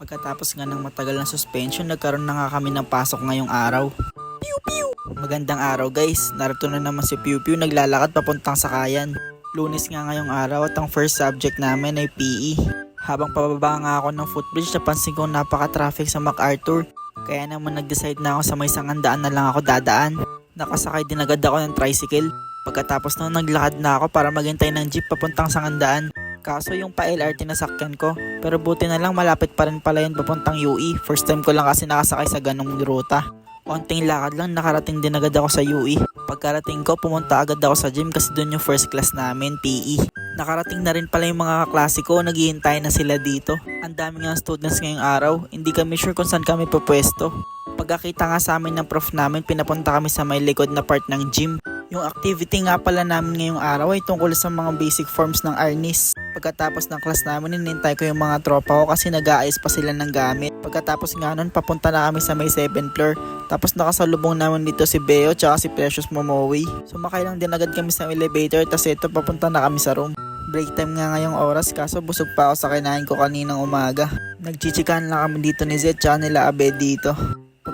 Pagkatapos nga ng matagal na suspension, nagkaroon na nga kami ng pasok ngayong araw. Pew pew! Magandang araw guys, narito na naman si Pew Pew naglalakad papuntang sakayan. Lunes nga ngayong araw at ang first subject namin ay PE. Habang pababa nga ako ng footbridge, napansin ko napaka-traffic sa MacArthur. Kaya naman nag-decide na ako sa may sangandaan na lang ako dadaan. Nakasakay din agad ako ng tricycle. Pagkatapos nun, naglakad na ako para maghintay ng jeep papuntang sangandaan. Kaso yung pa LRT nasakyan ko. Pero buti na lang malapit pa rin pala yun papuntang UE. First time ko lang kasi nakasakay sa ganong ruta. Konting lakad lang, nakarating din agad ako sa UE. Pagkarating ko, pumunta agad ako sa gym kasi doon yung first class namin, PE. Nakarating na rin pala yung mga kaklase ko, naghihintay na sila dito. Ang dami nga students ngayong araw, hindi kami sure kung saan kami pupwesto. Pagkakita nga sa amin ng prof namin, pinapunta kami sa may likod na part ng gym. Yung activity nga pala namin ngayong araw ay tungkol sa mga basic forms ng arnis. Pagkatapos ng class namin, inintay ko yung mga tropa ko kasi nag-aayos pa sila ng gamit. Pagkatapos nga nun, papunta na kami sa may 7th floor. Tapos nakasalubong naman dito si Beo tsaka si Precious Momowi. Sumakay lang din agad kami sa elevator tapos ito papunta na kami sa room. Break time nga ngayong oras kaso busog pa ako sa kinain ko kaninang umaga. Nagchichikan lang kami dito ni Zed tsaka nila Abe dito.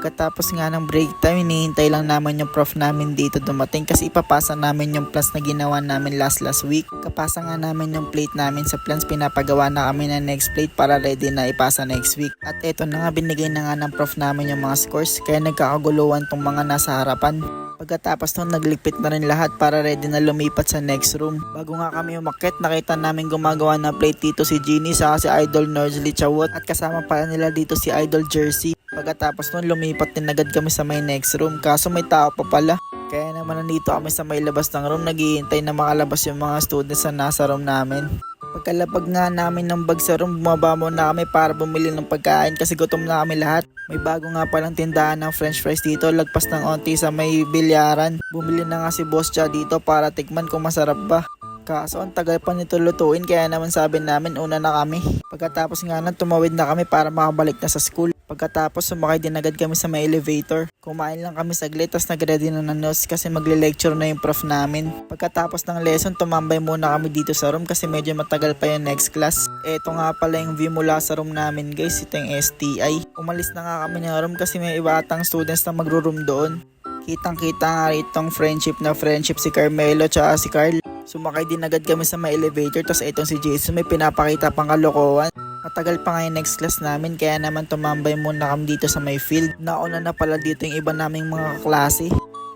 Pagkatapos nga ng break time, hinihintay lang naman yung prof namin dito dumating kasi ipapasa namin yung plans na ginawa namin last last week. Kapasa nga namin yung plate namin sa plans, pinapagawa na kami ng next plate para ready na ipasa next week. At eto na nga, binigay na nga ng prof namin yung mga scores kaya nagkakaguluhan tong mga nasa harapan. Pagkatapos nun, nagligpit na rin lahat para ready na lumipat sa next room. Bago nga kami umakit, nakita namin gumagawa ng plate dito si Genie sa si Idol Nordsley Chawot at kasama pala nila dito si Idol Jersey. Pagkatapos nun, lumipat din agad kami sa may next room kaso may tao pa pala. Kaya naman nandito kami sa may labas ng room, naghihintay na makalabas yung mga students na nasa room namin. Pagkalapag nga namin ng bag sa room, bumaba muna kami para bumili ng pagkain kasi gutom na kami lahat. May bago nga palang tindahan ng french fries dito, lagpas ng onti sa may bilyaran. Bumili na nga si Boss Cha dito para tikman kung masarap ba. Kaso ang tagal pa nito lutuin kaya naman sabi namin una na kami. Pagkatapos nga nun tumawid na kami para makabalik na sa school. Pagkatapos sumakay din agad kami sa may elevator. Kumain lang kami saglit tapos nag-ready na ng notes kasi magle-lecture na yung prof namin. Pagkatapos ng lesson tumambay muna kami dito sa room kasi medyo matagal pa yung next class. Eto nga pala yung view mula sa room namin guys, ito yung STI. Umalis na nga kami ng room kasi may iba atang students na magro-room doon. Kitang kita nga itong friendship na friendship si Carmelo tsaka si Carl. Sumakay din agad kami sa may elevator tapos itong si Jason may pinapakita pang kalokohan. Matagal pa nga yung next class namin kaya naman tumambay muna kami dito sa may field. Nauna na pala dito yung iba naming mga kaklase.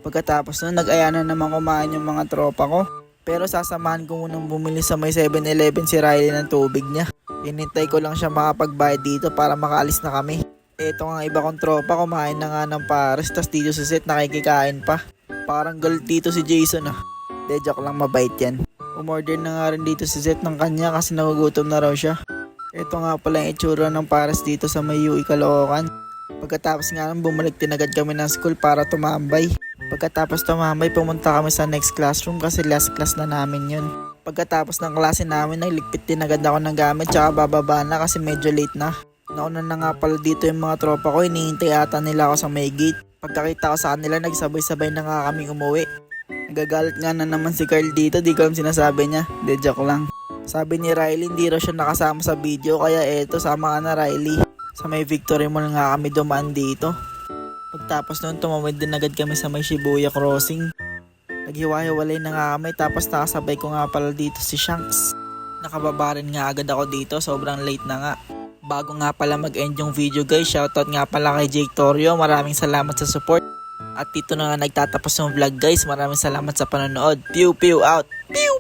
Pagkatapos nun, nag-aya na naman kumain yung mga tropa ko. Pero sasamahan ko munang bumili sa may 7-Eleven si Riley ng tubig niya. Hinintay ko lang siya makapagbayad dito para makaalis na kami. Eto nga iba kong tropa, kumain na nga ng pares, tas dito sa set nakikikain pa. Parang galit dito si Jason ah. De, joke lang mabait yan. Umorder na nga rin dito si Zet ng kanya kasi nagugutom na raw siya. Ito nga pala yung itsura ng pares dito sa may UI Caloocan. Pagkatapos nga nun, bumalik din agad kami ng school para tumambay. Pagkatapos tumambay, pumunta kami sa next classroom kasi last class na namin yun. Pagkatapos ng klase namin, nagligpit din agad ako ng gamit tsaka bababa na kasi medyo late na. Nauna na nga pala dito yung mga tropa ko, hinihintay ata nila ako sa may gate. Pagkakita ko sa kanila, nagsabay-sabay na nga kami umuwi. Nagagalit nga na naman si Carl dito, di ko alam sinasabi niya. De joke lang. Sabi ni Riley, hindi raw siya nakasama sa video, kaya eto, sama ka na Riley. Sa may victory mall nga kami dumaan dito. Pagtapos noon, tumawid din agad kami sa may Shibuya crossing. Naghiwa-hiwalay na nga kami, tapos nakasabay ko nga pala dito si Shanks. Nakababa rin nga agad ako dito, sobrang late na nga. Bago nga pala mag-end yung video guys, shoutout nga pala kay Jake Torio, maraming salamat sa support. At dito na nga nagtatapos yung vlog guys, maraming salamat sa panonood. Pew pew out! Pew!